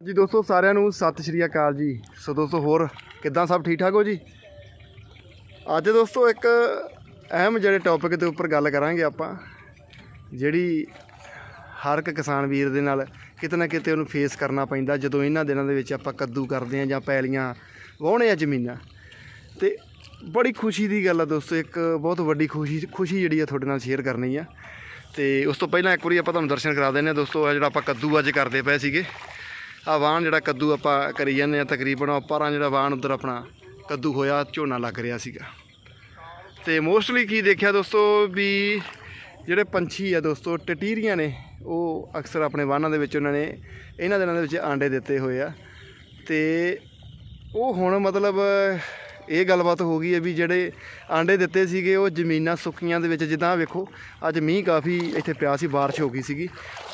ਜੀ ਦੋਸਤੋ, ਸਾਰਿਆਂ ਨੂੰ ਸਤਿ ਸ਼੍ਰੀ ਅਕਾਲ ਜੀ। ਸੋ ਦੋਸਤੋ, ਹੋਰ ਕਿੱਦਾਂ ਸਭ ਠੀਕ ਠਾਕ ਹੋ ਜੀ? ਅੱਜ ਦੋਸਤੋ, ਇੱਕ ਅਹਿਮ ਜਿਹੜੇ ਟੌਪਿਕ ਦੇ ਉੱਪਰ ਗੱਲ ਕਰਾਂਗੇ ਆਪਾਂ, ਜਿਹੜੀ ਹਰ ਇੱਕ ਕਿਸਾਨ ਵੀਰ ਦੇ ਨਾਲ ਕਿਤੇ ਨਾ ਕਿਤੇ ਉਹਨੂੰ ਫੇਸ ਕਰਨਾ ਪੈਂਦਾ, ਜਦੋਂ ਇਹਨਾਂ ਦਿਨਾਂ ਦੇ ਵਿੱਚ ਆਪਾਂ ਕੱਦੂ ਕਰਦੇ ਆ ਜਾਂ ਪੈਲੀਆਂ ਵਾਹੁਣੇ ਆ ਜ਼ਮੀਨਾਂ। ਤੇ ਬੜੀ ਖੁਸ਼ੀ ਦੀ ਗੱਲ ਆ ਦੋਸਤੋ, ਇੱਕ ਬਹੁਤ ਵੱਡੀ ਖੁਸ਼ੀ ਖੁਸ਼ੀ ਜਿਹੜੀ ਆ ਤੁਹਾਡੇ ਨਾਲ ਸ਼ੇਅਰ ਕਰਨੀ ਆ। ਤੇ ਉਸ ਤੋਂ ਪਹਿਲਾਂ ਇੱਕ ਵਾਰੀ ਆਪਾਂ ਤੁਹਾਨੂੰ ਦਰਸ਼ਨ ਕਰਾ ਦਿੰਦੇ ਆ ਦੋਸਤੋ ਆ ਜਿਹੜਾ ਆਪਾਂ ਕੱਦੂ ਅੱਜ ਕਰਦੇ ਪਏ ਸੀਗੇ। ਆ ਵਾਹਣ ਜਿਹੜਾ ਕੱਦੂ ਆਪਾਂ ਕਰੀ ਜਾਂਦੇ ਆ ਤਕਰੀਬਨ, ਉਹ ਪਰਾਂ ਜਿਹੜਾ ਵਾਹਣ ਉਧਰ ਆਪਣਾ ਕੱਦੂ ਹੋਇਆ, ਝੋਨਾ ਲੱਗ ਰਿਹਾ ਸੀਗਾ। ਤੇ ਮੋਸਟਲੀ ਕੀ ਦੇਖਿਆ ਦੋਸਤੋ ਵੀ ਜਿਹੜੇ ਪੰਛੀ ਆ ਦੋਸਤੋ, ਟਟੀਰੀਆਂ ਨੇ, ਉਹ ਅਕਸਰ ਆਪਣੇ ਵਾਹਨਾਂ ਦੇ ਵਿੱਚ ਉਹਨਾਂ ਨੇ, ਇਹਨਾਂ ਦਿਨਾਂ ਦੇ ਵਿੱਚ ਆਂਡੇ ਦਿੱਤੇ ਹੋਏ ਆ। ਤੇ ਉਹ ਹੁਣ ਮਤਲਬ ਇਹ ਗੱਲਬਾਤ ਹੋ ਗਈ ਹੈ ਵੀ ਜਿਹੜੇ ਆਂਡੇ ਦਿੱਤੇ ਸੀਗੇ, ਉਹ ਜ਼ਮੀਨਾਂ ਸੁੱਕੀਆਂ ਦੇ ਵਿੱਚ, ਜਿੱਦਾਂ ਵੇਖੋ, ਅੱਜ ਮੀਂਹ ਕਾਫੀ ਇੱਥੇ ਪਿਆ ਸੀ, ਬਾਰਿਸ਼ ਹੋ ਗਈ ਸੀਗੀ।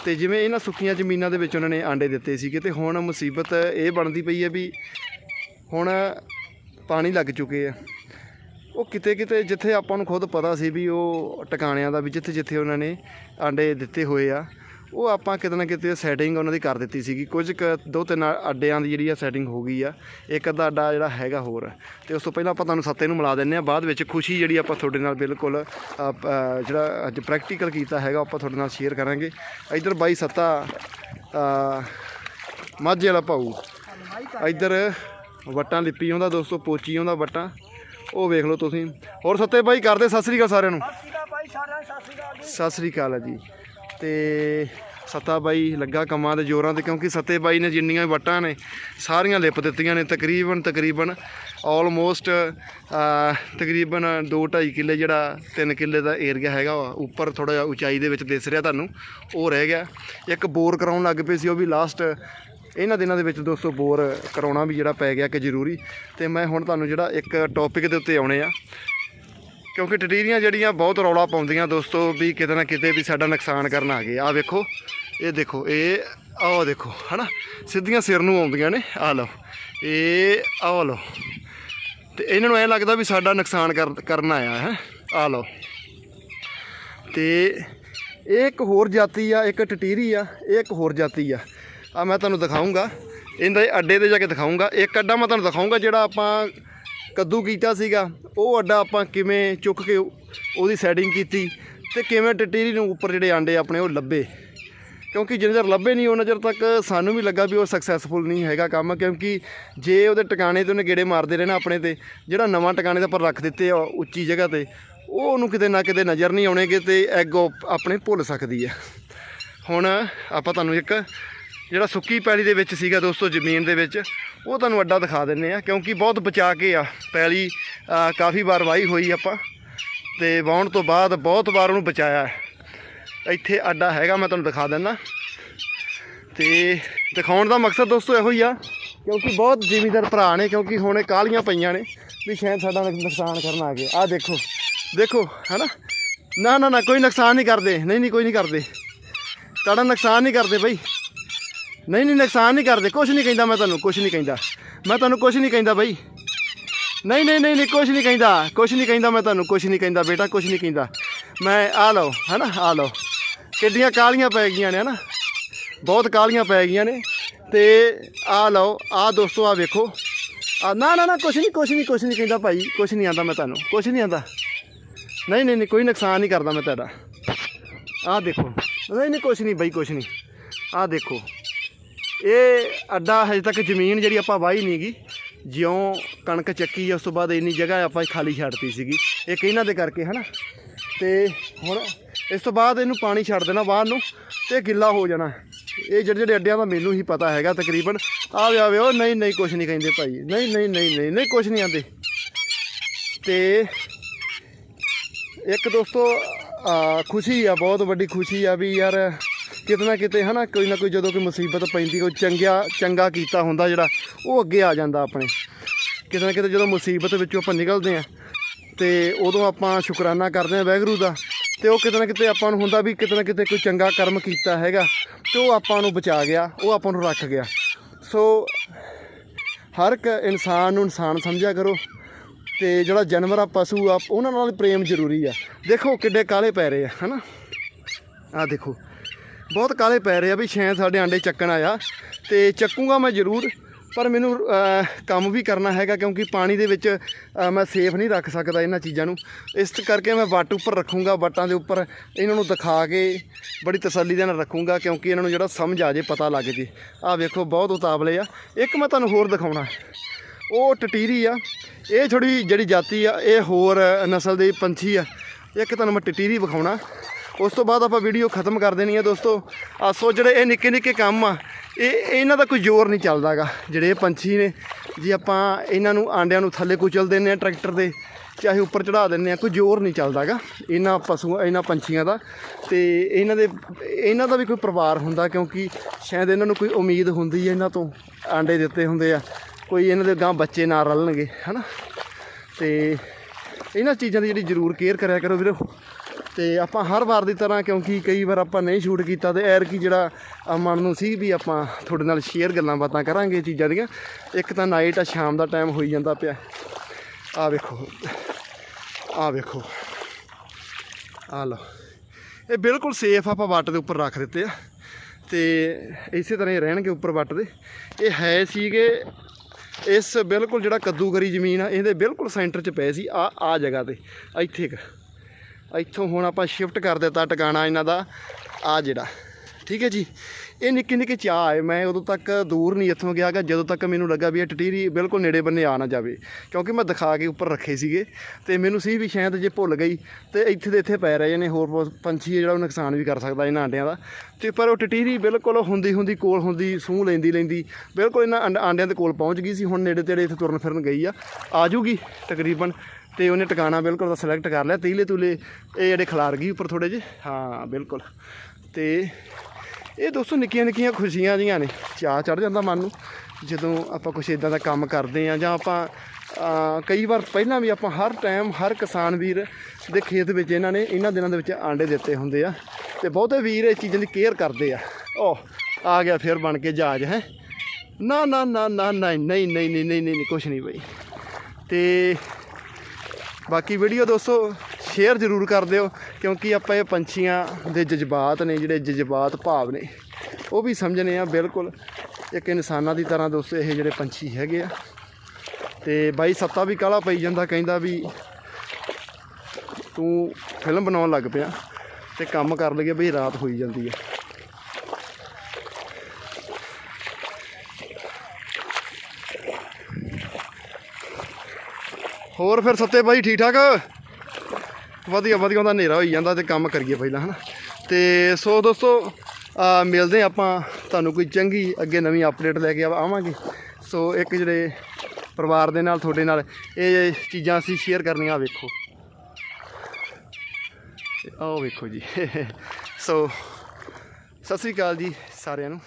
ਤੇ ਜਿਵੇਂ ਇਹਨਾਂ ਸੁੱਕੀਆਂ ਜ਼ਮੀਨਾਂ ਦੇ ਵਿੱਚ ਉਹਨਾਂ ਨੇ ਆਂਡੇ ਦਿੱਤੇ ਸੀਗੇ, ਤੇ ਹੁਣ ਮੁਸੀਬਤ ਇਹ ਬਣਦੀ ਪਈ ਹੈ ਵੀ ਹੁਣ ਪਾਣੀ ਲੱਗ ਚੁੱਕੇ ਆ। ਉਹ ਕਿਤੇ ਕਿਤੇ ਜਿੱਥੇ ਆਪਾਂ ਨੂੰ ਖੁਦ ਪਤਾ ਸੀ ਵੀ ਉਹ ਟਿਕਾਣਿਆਂ ਦਾ ਵੀ ਜਿੱਥੇ ਜਿੱਥੇ ਉਹਨਾਂ ਨੇ ਆਂਡੇ ਦਿੱਤੇ ਹੋਏ ਆ ਉਹ ਆਪਾਂ ਕਿਤੇ ਨਾ ਕਿਤੇ ਸੈਟਿੰਗ ਉਹਨਾਂ ਦੀ ਕਰ ਦਿੱਤੀ ਸੀਗੀ। ਕੁਝ ਕੁ ਦੋ ਤਿੰਨ ਅੱਡਿਆਂ ਦੀ ਜਿਹੜੀ ਆ ਸੈਟਿੰਗ ਹੋ ਗਈ ਆ। ਇੱਕ ਅੱਧਾ ਅੱਡਾ ਜਿਹੜਾ ਹੈਗਾ ਹੋਰ। ਤੇ ਉਸ ਤੋਂ ਪਹਿਲਾਂ ਆਪਾਂ ਤੁਹਾਨੂੰ ਸੱਤੇ ਨੂੰ ਮਿਲਾ ਦਿੰਨੇ ਆ ਬਾਅਦ ਵਿੱਚ ਖੁਸ਼ੀ ਜਿਹੜੀ ਆਪਾਂ ਤੁਹਾਡੇ ਨਾਲ ਬਿਲਕੁਲ ਜਿਹੜਾ ਅੱਜ ਪ੍ਰੈਕਟੀਕਲ ਕੀਤਾ ਹੈਗਾ ਆਪਾਂ ਤੁਹਾਡੇ ਨਾਲ ਸ਼ੇਅਰ ਕਰਾਂਗੇ। ਇੱਧਰ ਬਾਈ ਸੱਤਾ ਮਾਝੇ ਵਾਲਾ ਭਾਊ। ਇੱਧਰ ਵਟਾਂ ਲਿਪੀ ਆਉਂਦਾ ਦੋਸਤੋ ਪੋਚੀ ਆਉਂਦਾ ਵਟਾਂ। ਉਹ ਵੇਖ ਲਓ ਤੁਸੀਂ। ਹੋਰ ਸੱਤੇ ਬਾਈ ਕਰਦੇ ਸਤਿ ਸ੍ਰੀ ਅਕਾਲ ਸਾਰਿਆਂ ਨੂੰ। ਸਤਿ ਸ਼੍ਰੀ ਅਕਾਲ ਭਾਈ ਸਾਰਿਆਂ ਨੂੰ ਸਤਿ ਸ਼੍ਰੀ ਅਕਾਲ ਜੀ। ਸਤਿ ਸ੍ਰੀ ਅਕਾਲ ਆ ਜੀ। ਤੇ ਸੱਤਾ ਬਾਈ ਲੱਗਾ ਕੰਮਾਂ ਦੇ ਜ਼ੋਰਾਂ ਤੇ, ਕਿਉਂਕਿ ਸੱਤੇ ਬਾਈ ਨੇ ਜਿੰਨੀਆਂ ਵੀ ਵਟਾਂ ਨੇ, ਸਾਰੀਆਂ ਲਿਪ ਦਿੱਤੀਆਂ ਨੇ, ਤਕਰੀਬਨ ਤਕਰੀਬਨ ਆਲਮੋਸਟ ਤਕਰੀਬਨ 2.5 ਕਿੱਲੇ ਜਿਹੜਾ 3 ਕਿੱਲੇ ਦਾ ਏਰੀਆ ਹੈਗਾ ਵਾ, ਉੱਪਰ ਥੋੜਾ ਜਿਹਾ ਉਚਾਈ ਦੇ ਵਿੱਚ ਦਿਸ ਰਿਹਾ ਤੁਹਾਨੂੰ, ਉਹ ਰਹਿ ਗਿਆ। ਇੱਕ ਬੋਰ ਕਰਾਉਣ ਲੱਗ ਪਏ ਸੀ, ਉਹ ਵੀ ਲਾਸਟ ਇਹਨਾਂ ਦਿਨਾਂ ਦੇ ਵਿੱਚ ਦੋਸਤੋ ਬੋਰ ਕਰਾਉਣਾ ਵੀ ਜਿਹੜਾ ਪੈ ਗਿਆ ਕਿ ਜ਼ਰੂਰੀ। ਤੇ ਮੈਂ ਹੁਣ ਤੁਹਾਨੂੰ ਜਿਹੜਾ ਇੱਕ ਟੌਪਿਕ ਦੇ ਉੱਤੇ ਆਉਣੇ ਆ ਕਿਉਂਕਿ ਟਟੀਰੀਆਂ ਜਿਹੜੀਆਂ ਬਹੁਤ ਰੌਲਾ ਪਾਉਂਦੀਆਂ ਦੋਸਤੋ ਵੀ ਕਿਤੇ ਨਾ ਕਿਤੇ ਵੀ ਸਾਡਾ ਨੁਕਸਾਨ ਕਰਨ ਆ ਗਏ। ਆ ਵੇਖੋ, ਇਹ ਦੇਖੋ, ਇਹ, ਆਹ ਦੇਖੋ, ਹਨਾ? ਸਿੱਧੀਆਂ ਸਿਰ ਨੂੰ ਆਉਂਦੀਆਂ ਨੇ। ਆ ਲਓ, ਇਹ, ਆਹ ਲਓ। ਤੇ ਇਹਨਾਂ ਨੂੰ ਐ ਲੱਗਦਾ ਵੀ ਸਾਡਾ ਨੁਕਸਾਨ ਕਰ, ਕਰਨ ਆਇਆ, ਹੈ? ਆ ਲਓ। ਤੇ ਇਹ ਇੱਕ ਹੋਰ ਜਾਤੀ ਆ, ਇੱਕ ਟਟੀਰੀ ਆ, ਇਹ ਇੱਕ ਹੋਰ ਜਾਤੀ ਆ। ਆ ਮੈਂ ਤੁਹਾਨੂੰ ਦਿਖਾਉਂਗਾ ਇਹਦੇ ਅੱਡੇ ਤੇ ਜਾ ਕੇ ਦਿਖਾਉਂਗਾ ਇੱਕ ਅੱਡਾ ਮੈਂ ਤੁਹਾਨੂੰ ਦਿਖਾਉਂਗਾ ਜਿਹੜਾ ਆਪਾਂ ਕੱਦੂ ਕੀਤਾ ਸੀਗਾ। ਉਹ ਅੱਡਾ ਆਪਾਂ ਕਿਵੇਂ ਚੁੱਕ ਕੇ ਉਹਦੀ ਸੈਟਿੰਗ ਕੀਤੀ ਤੇ ਕਿਵੇਂ ਟਟੀਰੀ ਨੂੰ ਉੱਪਰ ਜਿਹੜੇ ਆਂਡੇ ਆਪਣੇ ਉਹ ਲੱਭੇ। ਕਿਉਂਕਿ ਜਿੰਨੇ ਚਿਰ ਲੱਭੇ ਨਹੀਂ ਉਹਨਾਂ ਚਿਰ ਤੱਕ ਸਾਨੂੰ ਵੀ ਲੱਗਾ ਵੀ ਉਹ ਸਕਸੈਸਫੁਲ ਨਹੀਂ ਹੈਗਾ ਕੰਮ, ਕਿਉਂਕਿ ਜੇ ਉਹਦੇ ਟਿਕਾਣੇ ਤੇ ਉਹਨੇ ਗੇੜੇ ਮਾਰਦੇ ਰਹਿਣਾ ਆਪਣੇ ਤੇ, ਜਿਹੜਾ ਨਵਾਂ ਟਿਕਾਣੇ ਤੇ ਆਪਾਂ ਰੱਖ ਦਿੱਤੇ ਆ ਉੱਚੀ ਜਗ੍ਹਾ ਤੇ, ਉਹ ਉਹਨੂੰ ਕਿਤੇ ਨਾ ਕਿਤੇ ਨਜ਼ਰ ਨਹੀਂ ਆਉਣੇਗੇ ਤੇ ਐਗ ਉਹ ਆਪਣੇ ਭੁੱਲ ਸਕਦੀ ਹੈ ਹੁਣ ਆਪਾਂ ਤੁਹਾਨੂੰ ਇੱਕ ਜਿਹੜਾ ਸੁੱਕੀ ਪੈਲੀ ਦੇ ਵਿੱਚ ਸੀਗਾ ਦੋਸਤੋ, ਜ਼ਮੀਨ ਦੇ ਵਿੱਚ ਉਹ ਤੁਹਾਨੂੰ ਅੱਡਾ ਦਿਖਾ ਦਿੰਨੇ ਆ, ਕਿਉਂਕਿ ਬਹੁਤ ਬਚਾ ਕੇ ਆ ਪੈਲੀ ਕਾਫੀ ਵਾਰ ਵਾਹੀ ਹੋਈ ਆਪਾਂ, ਤੇ ਵਾਹੁਣ ਤੋਂ ਬਾਅਦ ਬਹੁਤ ਵਾਰ ਉਹਨੂੰ ਬਚਾਇਆ ਇੱਥੇ ਅੱਡਾ ਹੈਗਾ, ਮੈਂ ਤੁਹਾਨੂੰ ਦਿਖਾ ਦਿੰਦਾ ਤੇ ਦਿਖਾਉਣ ਦਾ ਮਕਸਦ ਦੋਸਤੋ ਇਹੋ ਹੀ ਆ, ਕਿਉਂਕਿ ਬਹੁਤ ਜ਼ਿਮੀਦਾਰ ਭਰਾ ਨੇ, ਕਿਉਂਕਿ ਹੁਣ ਇਹ ਕਾਲੀਆਂ ਪਈਆਂ ਨੇ ਵੀ ਸ਼ਾਇਦ ਸਾਡਾ ਨੁਕਸਾਨ ਕਰਨ ਆ ਗਏ। ਆ ਦੇਖੋ ਦੇਖੋ, ਹੈਨਾ? ਨਾ ਨਾ ਨਾ, ਕੋਈ ਨੁਕਸਾਨ ਨਹੀਂ ਕਰਦੇ। ਨਹੀਂ ਨਹੀਂ, ਕੋਈ ਨਹੀਂ ਕਰਦੇ। ਤੁਹਾਡਾ ਨੁਕਸਾਨ ਨਹੀਂ ਕਰਦੇ ਬਈ। ਨਹੀਂ ਨਹੀਂ ਨੁਕਸਾਨ ਨਹੀਂ ਕਰਦੇ ਕੁਝ ਨਹੀਂ ਕਹਿੰਦਾ ਮੈਂ ਤੁਹਾਨੂੰ ਕੁਝ ਨਹੀਂ ਕਹਿੰਦਾ ਮੈਂ ਤੁਹਾਨੂੰ ਕੁਝ ਨਹੀਂ ਕਹਿੰਦਾ ਬਈ ਨਹੀਂ ਨਹੀਂ ਨਹੀਂ ਨਹੀਂ ਕੁਝ ਨਹੀਂ ਕਹਿੰਦਾ ਕੁਝ ਨਹੀਂ ਕਹਿੰਦਾ ਮੈਂ ਤੁਹਾਨੂੰ ਕੁਝ ਨਹੀਂ ਕਹਿੰਦਾ ਬੇਟਾ ਕੁਝ ਨਹੀਂ ਕਹਿੰਦਾ ਮੈਂ ਆ ਲਓ ਹੈਨਾ ਆ ਲਓ ਕਿੱਡੀਆਂ ਕਾਲੀਆਂ ਪੈ ਗਈਆਂ ਨੇ ਹਨਾ ਬਹੁਤ ਕਾਲੀਆਂ ਪੈ ਗਈਆਂ ਨੇ ਤੇ ਆ ਲਓ ਆ ਦੋਸਤੋ ਆ ਵੇਖੋ ਆ ਨਾ ਨਾ ਨਾ ਕੁਝ ਨਹੀਂ ਕੁਝ ਨਹੀਂ ਕੁਝ ਨਹੀਂ ਕਹਿੰਦਾ ਭਾਈ ਕੁਝ ਨਹੀਂ ਆਂਦਾ ਮੈਂ ਤੁਹਾਨੂੰ ਕੁਝ ਨਹੀਂ ਆਂਦਾ ਨਹੀਂ ਨਹੀਂ ਨਹੀਂ ਕੋਈ ਨੁਕਸਾਨ ਨਹੀਂ ਕਰਦਾ ਮੈਂ ਤੁਹਾਡਾ ਆ ਦੇਖੋ ਨਹੀਂ ਨਹੀਂ ਕੁਝ ਨਹੀਂ ਬਈ ਕੁਝ ਨਹੀਂ ਆ ਦੇਖੋ ਇਹ ਅੱਡਾ ਹਜੇ ਤੱਕ ਜ਼ਮੀਨ ਜਿਹੜੀ ਆਪਾਂ ਵਾਹੀ ਨਹੀਂਗੀ ਜਿਉਂ ਕਣਕ ਚੱਕੀ ਉਸ ਤੋਂ ਬਾਅਦ ਇੰਨੀ ਜਗ੍ਹਾ ਆਪਾਂ ਖਾਲੀ ਛੱਡਤੀ ਸੀਗੀ। ਇਹ ਇਹਨਾਂ ਦੇ ਕਰਕੇ, ਹਨਾ? ਤੇ ਹੁਣ ਇਸ ਤੋਂ ਬਾਅਦ ਇਹਨੂੰ ਪਾਣੀ ਛੱਡ ਦੇਣਾ ਬਾਹਰ ਨੂੰ ਤੇ ਗਿੱਲਾ ਹੋ ਜਾਣਾ। ਇਹ ਜਿਹੜੇ ਜਿਹੜੇ ਅੱਡਿਆਂ ਦਾ ਮੈਨੂੰ ਹੀ ਪਤਾ ਹੈਗਾ ਤਕਰੀਬਨ। ਆ ਵੇ ਆਵੇ ਉਹ ਨਹੀਂ ਨਹੀਂ ਕੁਝ ਨਹੀਂ ਕਹਿੰਦੇ ਭਾਈ। ਨਹੀਂ ਨਹੀਂ ਨਹੀਂ ਨਹੀਂ ਨਹੀਂ ਕੁਝ ਨਹੀਂ ਆਂਦੇ। ਤੇ ਇੱਕ ਦੋਸਤੋ ਖੁਸ਼ੀ ਆ, ਬਹੁਤ ਵੱਡੀ ਖੁਸ਼ੀ ਆ ਵੀ ਯਾਰ ਕਿਤੇ ਨਾ ਕਿਤੇ ਹਨਾ, ਕੋਈ ਨਾ ਕੋਈ ਜਦੋਂ ਕੋਈ ਮੁਸੀਬਤ ਪੈਂਦੀ, ਕੋਈ ਚੰਗਿਆ, ਚੰਗਾ ਕੀਤਾ ਹੁੰਦਾ ਜਿਹੜਾ, ਉਹ ਅੱਗੇ ਆ ਜਾਂਦਾ ਆਪਣੇ। ਕਿਤੇ ਨਾ ਕਿਤੇ ਜਦੋਂ ਮੁਸੀਬਤ ਵਿੱਚੋਂ ਆਪਾਂ ਨਿਕਲਦੇ ਆ ਤੇ ਉਦੋਂ ਆਪਾਂ ਸ਼ੁਕਰਾਨਾ ਕਰਦੇ ਆ ਵਾਹਿਗੁਰੂ ਦਾ, ਤੇ ਉਹ ਕਿਤੇ ਨਾ ਕਿਤੇ ਆਪਾਂ ਨੂੰ ਹੁੰਦਾ ਵੀ ਕਿਤੇ ਨਾ ਕਿਤੇ ਕੋਈ ਚੰਗਾ ਕਰਮ ਕੀਤਾ ਹੈਗਾ, ਤੇ ਉਹ ਆਪਾਂ ਨੂੰ ਬਚਾ ਗਿਆ, ਉਹ ਆਪਾਂ ਨੂੰ ਰੱਖ ਗਿਆ। ਸੋ ਹਰ ਇੱਕ ਇਨਸਾਨ ਨੂੰ ਇਨਸਾਨ ਸਮਝਿਆ ਕਰੋ, ਤੇ ਜਿਹੜਾ ਜਾਨਵਰ ਆ, ਪਸ਼ੂ ਆ, ਉਹਨਾਂ ਨਾਲ ਪ੍ਰੇਮ ਜ਼ਰੂਰੀ ਆ। ਦੇਖੋ ਕਿੱਡੇ ਕਾਲੇ ਪੈ ਰਹੇ ਆ, ਹਨਾ? ਆ ਦੇਖੋ। ਬਹੁਤ ਕਾਲੇ ਪੈ ਰਹੇ ਆ ਵੀ ਸ਼ਾਇਦ ਸਾਡੇ ਆਂਡੇ ਚੱਕਣ ਆਇਆ ਤੇ ਚੱਕੂਗਾ ਮੈਂ ਜ਼ਰੂਰ, ਪਰ ਮੈਨੂੰ ਕੰਮ ਵੀ ਕਰਨਾ ਹੈਗਾ ਕਿਉਂਕਿ ਪਾਣੀ ਦੇ ਵਿੱਚ ਮੈਂ ਸੇਫ ਨਹੀਂ ਰੱਖ ਸਕਦਾ ਇਹਨਾਂ ਚੀਜ਼ਾਂ ਨੂੰ। ਇਸ ਕਰਕੇ ਮੈਂ ਵੱਟ ਉੱਪਰ ਰੱਖੂੰਗਾ, ਵੱਟਾਂ ਦੇ ਉੱਪਰ ਇਹਨਾਂ ਨੂੰ ਦਿਖਾ ਕੇ ਬੜੀ ਤਸੱਲੀ ਦੇ ਨਾਲ ਰੱਖੂੰਗਾ ਕਿਉਂਕਿ ਇਹਨਾਂ ਨੂੰ ਜਿਹੜਾ ਸਮਝ ਆ ਜੇ, ਪਤਾ ਲੱਗ ਜੇ। ਆਹ ਵੇਖੋ, ਬਹੁਤ ਉਤਾਵਲੇ ਆ। ਇੱਕ ਮੈਂ ਤੁਹਾਨੂੰ ਹੋਰ ਦਿਖਾਉਣਾ। ਉਹ ਟਟੀਰੀ ਆ। ਇਹ ਥੋੜੀ ਜਿਹੜੀ ਜਾਤੀ ਆ, ਇਹ ਹੋਰ ਨਸਲ ਦੇ ਪੰਛੀ ਆ। ਇੱਕ ਤੁਹਾਨੂੰ ਮੈਂ ਟਟੀਰੀ ਵਿਖਾਉਣਾ। ਉਸ ਤੋਂ ਬਾਅਦ ਆਪਾਂ ਵੀਡੀਓ ਖਤਮ ਕਰ ਦੇਣੀ ਆ ਦੋਸਤੋ। ਆ ਸੋ ਜਿਹੜੇ ਇਹ ਨਿੱਕੇ ਨਿੱਕੇ ਕੰਮ ਆ, ਇਹ ਇਹਨਾਂ ਦਾ ਕੋਈ ਜ਼ੋਰ ਨਹੀਂ ਚੱਲਦਾਗਾ। ਜਿਹੜੇ ਇਹ ਪੰਛੀ ਨੇ, ਜੇ ਆਪਾਂ ਇਹਨਾਂ ਨੂੰ ਆਂਡਿਆਂ ਨੂੰ ਥੱਲੇ ਕੁਚਲ ਦਿੰਦੇ ਆ ਟਰੈਕਟਰ ਦੇ, ਚਾਹੇ ਉੱਪਰ ਚੜਾ ਦਿੰਦੇ ਆ, ਕੋਈ ਜ਼ੋਰ ਨਹੀਂ ਚੱਲਦਾਗਾ ਇਹਨਾਂ ਪਸ਼ੂ ਇਹਨਾਂ ਪੰਛੀਆਂ ਦਾ। ਤੇ ਇਹਨਾਂ ਦੇ, ਇਹਨਾਂ ਦਾ ਵੀ ਕੋਈ ਪਰਿਵਾਰ ਹੁੰਦਾ, ਕਿਉਂਕਿ ਸ਼ਾਇਦ ਇਹਨਾਂ ਨੂੰ ਕੋਈ ਉਮੀਦ ਹੁੰਦੀ ਹੈ ਇਹਨਾਂ ਤੋਂ, ਆਂਡੇ ਦਿੱਤੇ ਹੁੰਦੇ ਆ। ਕੋਈ ਇਹਨਾਂ ਦੇ ਗਾਂ ਬੱਚੇ ਨਾ ਰਲਣਗੇ, ਹਨਾ? ਤੇ ਇਹਨਾਂ ਚੀਜ਼ਾਂ ਦੀ ਜਿਹੜੀ ਜ਼ਰੂਰ ਕੇਅਰ ਕਰਿਆ ਕਰੋ ਵੀਰੋ। ਤੇ ਆਪਾਂ ਹਰ ਵਾਰ ਦੀ ਤਰ੍ਹਾਂ ਕਿਉਂਕਿ ਕਈ ਵਾਰ ਆਪਾਂ ਨਹੀਂ ਸ਼ੂਟ ਕੀਤਾ ਤੇ ਐਰ ਕੀ ਜਿਹੜਾ ਮਨ ਨੂੰ ਸੀ ਵੀ ਆਪਾਂ ਤੁਹਾਡੇ ਨਾਲ ਸ਼ੇਅਰ ਗੱਲਾਂ ਬਾਤਾਂ ਕਰਾਂਗੇ ਇਹ ਚੀਜ਼ਾਂ ਦੀਆਂ। ਇੱਕ ਤਾਂ ਨਾਈਟ ਆ, ਸ਼ਾਮ ਦਾ ਟਾਈਮ ਹੋਈ ਜਾਂਦਾ ਪਿਆ। ਆ ਵੇਖੋ ਆ ਵੇਖੋ। ਆ ਲਓ। ਇਹ ਬਿਲਕੁਲ ਸੇਫ ਆਪਾਂ ਵੱਟ ਦੇ ਉੱਪਰ ਰੱਖ ਦਿੱਤੇ ਆ। ਤੇ ਇਸੇ ਤਰ੍ਹਾਂ ਹੀ ਰਹਿਣਗੇ ਉੱਪਰ ਵੱਟ ਦੇ। ਇਹ ਹੈ ਸੀਗੇ, ਇਸ ਬਿਲਕੁਲ ਜਿਹੜਾ ਕੱਦੂਕਰੀ ਜ਼ਮੀਨ ਆ, ਇਹਦੇ ਬਿਲਕੁਲ ਸੈਂਟਰ 'ਚ ਪਏ ਸੀ। ਆ ਆ ਜਗ੍ਹਾ ਤੇ। ਇੱਥੇ ਕੁ ਇੱਥੋਂ ਹੁਣ ਆਪਾਂ ਸ਼ਿਫਟ ਕਰ ਦਿੱਤਾ ਟਿਕਾਣਾ ਇਹਨਾਂ ਦਾ ਆ ਜਿਹੜਾ। ਠੀਕ ਹੈ ਜੀ? ਇਹ ਨਿੱਕੇ ਨਿੱਕੇ ਚਾਹ ਆਏ ਮੈਂ ਉਦੋਂ ਤੱਕ ਦੂਰ ਨਹੀਂ ਇੱਥੋਂ ਗਿਆ ਗਿਆਗਾ ਜਦੋਂ ਤੱਕ ਮੈਨੂੰ ਲੱਗਾ ਵੀ ਇਹ ਟਟੀਰੀ ਬਿਲਕੁਲ ਨੇੜੇ ਬੰਨੇ ਆ ਨਾ ਜਾਵੇ। ਕਿਉਂਕਿ ਮੈਂ ਦਿਖਾ ਕੇ ਉੱਪਰ ਰੱਖੇ ਸੀਗੇ ਤੇ ਮੈਨੂੰ ਸੀ ਵੀ ਸ਼ਾਇਦ ਜੇ ਭੁੱਲ ਗਈ ਤੇ ਇੱਥੇ ਦੇ ਇੱਥੇ ਪੈ ਰਹੇ ਨੇ ਹੋਰ ਬਹੁਤ ਪੰਛੀ ਹੈ ਜਿਹੜਾ ਉਹ ਨੁਕਸਾਨ ਵੀ ਕਰ ਸਕਦਾ ਇਹਨਾਂ ਆਂਡਿਆਂ ਦਾ। ਤੇ ਪਰ ਉਹ ਟਟੀਰੀ ਬਿਲਕੁਲ ਹੁੰਦੀ ਹੁੰਦੀ ਕੋਲ ਹੁੰਦੀ, ਸੂਹ ਲੈਂਦੀ ਲੈਂਦੀ ਬਿਲਕੁਲ ਇਹਨਾਂ ਆਂਡ- ਆਂਡਿਆਂ ਦੇ ਕੋਲ ਪਹੁੰਚ ਗਈ ਸੀ, ਹੁਣ ਨੇੜੇ ਤੇੜੇ ਇੱਥੇ ਤੁਰਨ ਫਿਰਨ ਗਈ ਆ। ਆ ਜੂਗੀ ਤਕਰੀਬਨ। ਤੇ ਉਹਨੇ ਟਿਕਾਣਾ ਬਿਲਕੁਲ ਦਾ ਸਿਲੈਕਟ ਕਰ ਲਿਆ, ਤੀਲੇ ਤੂਲੇ, ਇਹ ਜਿਹੜੇ ਖਿਲਾਰ ਗਈ ਉੱਪਰ ਥੋੜੇ ਜਿਹੇ। ਹਾਂ, ਬਿਲਕੁਲ। ਤੇ ਇਹ ਦੋਸਤੋ ਨਿੱਕੀਆਂ ਨਿੱਕੀਆਂ ਖੁਸ਼ੀਆਂ ਜੀਆਂ ਨੇ ਚਾਹ ਚੜ ਜਾਂਦਾ ਮਨ ਨੂੰ। ਜਦੋਂ ਆਪਾਂ ਕੁਛ ਇਦਾਂ ਦਾ ਕੰਮ ਕਰਦੇ ਆ ਜਾਂ ਆਪਾਂ ਕਈ ਵਾਰ ਪਹਿਲਾਂ ਵੀ ਆਪਾਂ ਹਰ ਟਾਈਮ ਹਰ ਕਿਸਾਨ ਵੀਰ ਦੇ ਖੇਤ ਵਿੱਚ ਇਹਨਾਂ ਨੇ ਇਹਨਾਂ ਦਿਨਾਂ ਦੇ ਵਿੱਚ ਆਂਡੇ ਦਿੱਤੇ ਹੁੰਦੇ ਆ ਤੇ ਬਹੁਤੇ ਵੀਰ ਇਹ ਚੀਜ਼ਾਂ ਦੀ ਕੇਅਰ ਕਰਦੇ ਆ। ਓ ਆ ਗਿਆ ਫਿਰ ਬਣ ਕੇ ਜਹਾਜ਼ ਹੈ। ਨਾ ਨਾ ਨਾ ਨਾ, ਨਹੀਂ ਨਹੀਂ ਨਹੀਂ ਨਹੀਂ ਨਹੀਂ ਨਹੀਂ, ਕੁਛ ਨਹੀਂ ਬਈ। ਤੇ ਬਾਕੀ ਵੀਡੀਓ ਦੋਸਤੋ ਸ਼ੇਅਰ ਜ਼ਰੂਰ ਕਰ ਦਿਓ, ਕਿਉਂਕਿ ਆਪਾਂ ਇਹ ਪੰਛੀਆਂ ਦੇ ਜਜ਼ਬਾਤ ਨੇ, ਜਿਹੜੇ ਜਜ਼ਬਾਤ ਭਾਵ ਨੇ, ਉਹ ਵੀ ਸਮਝਣੇ ਆ ਬਿਲਕੁਲ। ਇੱਕ ਇਨਸਾਨਾਂ ਦੀ ਤਰ੍ਹਾਂ ਦੋਸਤੋ, ਇਹ ਜਿਹੜੇ ਪੰਛੀ ਹੈਗੇ ਆ। ਤੇ ਬਾਈ, ਸੱਤਾ ਵੀ ਕਾਲਾ ਪਈ ਜਾਂਦਾ, ਕਹਿੰਦਾ ਵੀ ਤੂੰ ਫਿਲਮ ਬਣਾਉਣ ਲੱਗ ਪਿਆ ਤੇ ਕੰਮ ਕਰ ਲਈਏ, ਬਈ ਰਾਤ ਹੋਈ ਜਾਂਦੀ ਹੈ ਹੋਰ ਫਿਰ ਸੱਤੇ ਬਾਈ ਠੀਕ ਠਾਕ ਵਧੀਆ ਵਧੀਆ, ਉਹਦਾ ਹਨੇਰਾ ਹੋਈ ਜਾਂਦਾ ਤੇ ਕੰਮ ਕਰੀਏ ਪਹਿਲਾਂ, ਹਨਾ? ਤੇ ਸੋ ਦੋਸਤੋ ਮਿਲਦੇ ਹਾਂ ਆਪਾਂ। ਤੁਹਾਨੂੰ ਕੋਈ ਚੰਗੀ ਅੱਗੇ ਨਵੀਂ ਅਪਡੇਟ ਲੈ ਕੇ ਆਵਾਂਗੇ। ਸੋ ਇੱਕ ਜਿਹੜੇ ਪਰਿਵਾਰ ਦੇ ਨਾਲ, ਤੁਹਾਡੇ ਨਾਲ ਇਹ ਚੀਜ਼ਾਂ ਅਸੀਂ ਸ਼ੇਅਰ ਕਰਨੀਆਂ ਵੇਖੋ। ਤੇ ਆਹ ਵੇਖੋ ਜੀ। ਸੋ, ਸਤਿ ਸ੍ਰੀ ਅਕਾਲ ਜੀ ਸਾਰਿਆਂ ਨੂੰ।